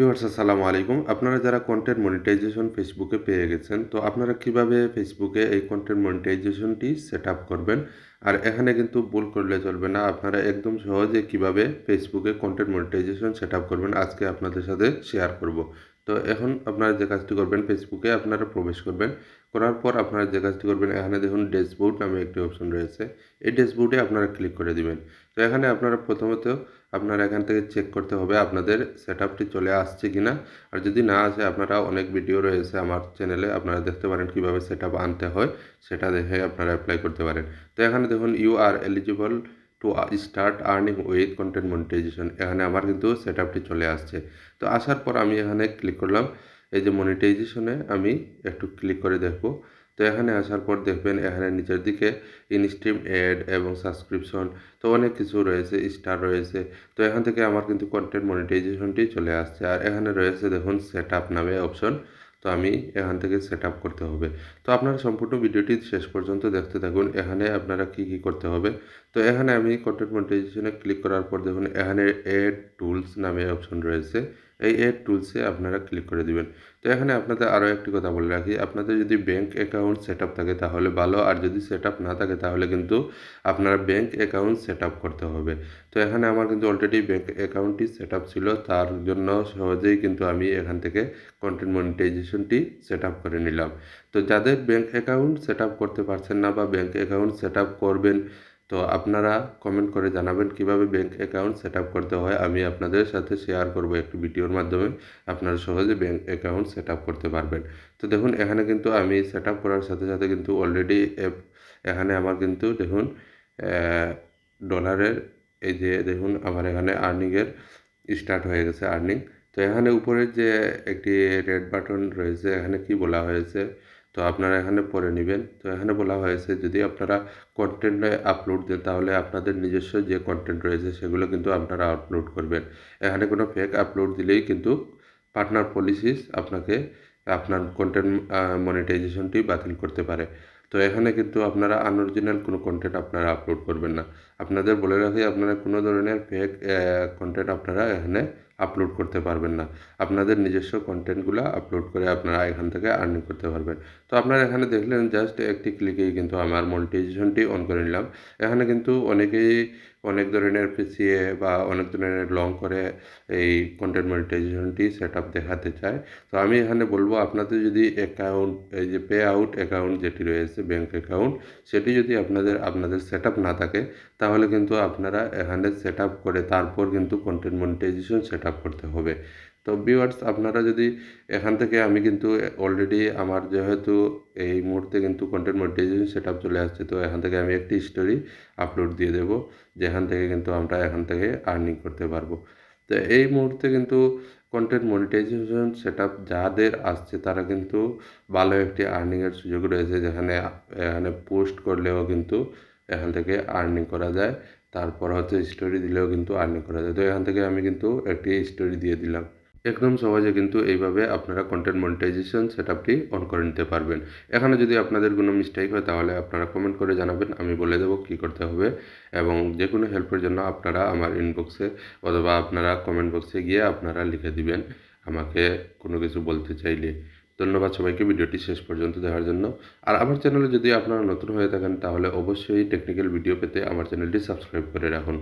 Viewers আসসালামু আলাইকুম। আপনারা যারা কন্টেন্ট মনিটাইজেশন ফেসবুকে পেয়ে গেছেন, তো আপনারা কীভাবে ফেসবুকে এই কন্টেন্ট মনিটাইজেশনটি সেট আপ করবেন? আর এখানে কিন্তু ভুল করলে চলবে না। আপনারা একদম সহজে কীভাবে ফেসবুকে কন্টেন্ট মনিটাইজেশন সেট আপ করবেন, আজকে আপনাদের সাথে শেয়ার করব। তো এখন আপনারা যে কাজটি করবেন ফেসবুকে আপনারা প্রবেশ করবেন। করার পর আপনারা যে কাজটি করবেন, এখানে দেখুন ড্যাশবোর্ড নামে একটি অপশন রয়েছে। এই ড্যাশবোর্ডে আপনারা ক্লিক করে দিবেন। তো এখানে আপনারা প্রথমত আপনারা এখান থেকে চেক করতে হবে আপনাদের সেট চলে আসছে কি না আর যদি না আসে আপনারা অনেক ভিডিও রয়েছে আমার চ্যানেলে আপনারা দেখতে পারেন কীভাবে সেট আনতে হয়, সেটা দেখে আপনারা অ্যাপ্লাই করতে পারেন। তো এখানে দেখুন you are eligible to start earning with content monetization এখানে আমার কিন্তু সেট চলে আসছে। তো আসার পর আমি এখানে ক্লিক করলাম। এই যে মনিটাইজেশনে আমি একটু ক্লিক করে দেখব। তো এখানে আসার পর দেখবেন এখানে নিচের দিকে ইনস্ট্রিম অ্যাড এবং সাবস্ক্রিপশন তো অনেক কিছু রয়েছে স্টার রয়েছে। তো এখান থেকে আমার কিন্তু কন্টেন্ট মনিটাইজেশনটি চলে আসছে। আর এখানে রয়েছে দেখুন সেট আপ নামে অপশন তো আমি এখান থেকে সেট আপ করতে হবে। তো আপনারা সম্পূর্ণ ভিডিওটি শেষ পর্যন্ত দেখতে থাকুন, এখানে আপনারা কি কি করতে হবে। তো এখানে আমি কন্টেন্ট মনিটাইজেশনে ক্লিক করার পর দেখুন এখানে এড টুলস নামে অপশন রয়েছে। এই এড টুলসে আপনারা ক্লিক করে দিবেন। তো এখানে আপনাদের আরও একটি কথা বলে রাখি, আপনাদের যদি ব্যাঙ্ক অ্যাকাউন্ট সেট থাকে তাহলে ভালো, আর যদি সেট না থাকে তাহলে কিন্তু আপনারা ব্যাঙ্ক অ্যাকাউন্ট সেট করতে হবে। তো এখানে আমার কিন্তু অলরেডি ব্যাঙ্ক অ্যাকাউন্টটি সেট ছিল, তার জন্য সহজেই কিন্তু আমি এখান থেকে কন্টেন্ট মনিটাইজেশনটি সেট করে নিলাম। তো যাদের ব্যাঙ্ক অ্যাকাউন্ট সেট করতে পারছেন না বা ব্যাঙ্ক অ্যাকাউন্ট সেট করবেন তো আপনারা কমেন্ট করে জানাবেন কীভাবে ব্যাঙ্ক অ্যাকাউন্ট সেট করতে হয়। আমি আপনাদের সাথে শেয়ার করব একটি ভিডিওর মাধ্যমে। আপনারা সহজে ব্যাঙ্ক অ্যাকাউন্ট সেট করতে পারবেন। তো দেখুন, এখানে কিন্তু আমি সেট করার সাথে সাথে কিন্তু অলরেডি অ্যাপ এখানে আমার কিন্তু দেখুন ডলারের এই যে দেখুন, আমার এখানে আর্নিংয়ের স্টার্ট হয়ে গেছে আর্নিং তো এখানে উপরের যে একটি রেড বাটন রয়েছে, এখানে কি বলা হয়েছে? তো আপনারা এখানে পরে নেবেন। তো এখানে বলা হয়েছে, যদি আপনারা কন্টেন্ট আপলোড দেন, তাহলে আপনাদের নিজস্ব যে কন্টেন্ট রয়েছে, সেগুলো কিন্তু আপনারা আপলোড করবেন। এখানে কোনো ফেক আপলোড দিলেই কিন্তু পার্টনার পলিসিস আপনাকে, আপনার কন্টেন্ট মনিটাইজেশনটি বাতিল করতে পারে। তো এখানে কিন্তু আপনারা আনঅরিজিনাল কোনো কন্টেন্ট আপনারা আপলোড করবেন না। আপনাদের বলে রাখি, আপনারা কোনো ধরনের ফেক কন্টেন্ট আপনারা এখানে আপলোড করতে পারবেন না। আপনাদের নিজস্ব কন্টেন্টগুলো আপলোড করে আপনারা এখান থেকে আর্নিং করতে পারবেন। তো আপনারা এখানে দেখলেন জাস্ট একটি ক্লিকেই কিন্তু আমার মনিটাইজেশনটি অন করে নিলাম। এখানে কিন্তু অনেকেই অনেক ধরনের পিছিয়ে বা অনেক ধরনের লং করে এই কন্টেন্ট মনিটাইজেশনটি সেট আপ দেখাতে চায়। তো আমি এখানে বলব, আপনাদের যদি অ্যাকাউন্ট এই যে পে আউট অ্যাকাউন্ট যেটি রয়েছে ব্যাঙ্ক অ্যাকাউন্ট সেটি যদি আপনাদের আপনাদের সেট না থাকে, তাহলে কিন্তু আপনারা এখানে সেট আপ করে তারপর কিন্তু কন্টেন্ট মনিটাইজেশন সেট আপ করতে হবে। তো ভিউয়ার্স আপনারা যদি এখান থেকে আমি কিন্তু অলরেডি আমার যেহেতু এই মুহূর্তে কিন্তু কন্টেন্ট মনিটাইজেশন সেট আপ চলে আসছে, তো এখান থেকে আমি একটি স্টোরি আপলোড দিয়ে দেবো, যেখান থেকে কিন্তু আমরা এখান থেকে আর্নিং করতে পারব। তো এই মুহূর্তে কিন্তু কন্টেন্ট মনিটাইজেশন সেট আপ যাদের আসছে, তারা কিন্তু ভালো একটি আর্নিংয়ের সুযোগ রয়েছে, যেখানে, এখানে পোস্ট করলেও কিন্তু এখান থেকে আর্নিং করা যায়। তারপর হচ্ছে স্টোরি দিলেও কিন্তু আর্নিং করা যায়। তো এখান থেকে আমি কিন্তু একটি স্টোরি দিয়ে দিলাম। একদম সহজে কিন্তু এইভাবে আপনারা কন্টেন্ট মনিটাইজেশন সেট আপটি অন করে নিতে পারবেন। এখানে যদি আপনাদের কোনো মিস্টেক হয়, তাহলে আপনারা কমেন্ট করে জানাবেন। আমি বলে দেবো কী করতে হবে এবং যে কোনো হেল্পের জন্য আপনারা আমার ইনবক্সে অথবা আপনারা কমেন্ট বক্সে গিয়ে আপনারা লিখে দিবেন। আমাকে কোনো কিছু বলতে চাইলে। ধন্যবাদ সবাইকে ভিডিওটি শেষ পর্যন্ত দেখার জন্য। আর আমার চ্যানেলে যদি আপনারা নতুন হয়ে থাকেন, তাহলে অবশ্যই টেকনিক্যাল ভিডিও পেতে আমার চ্যানেলটি সাবস্ক্রাইব করে রাখুন।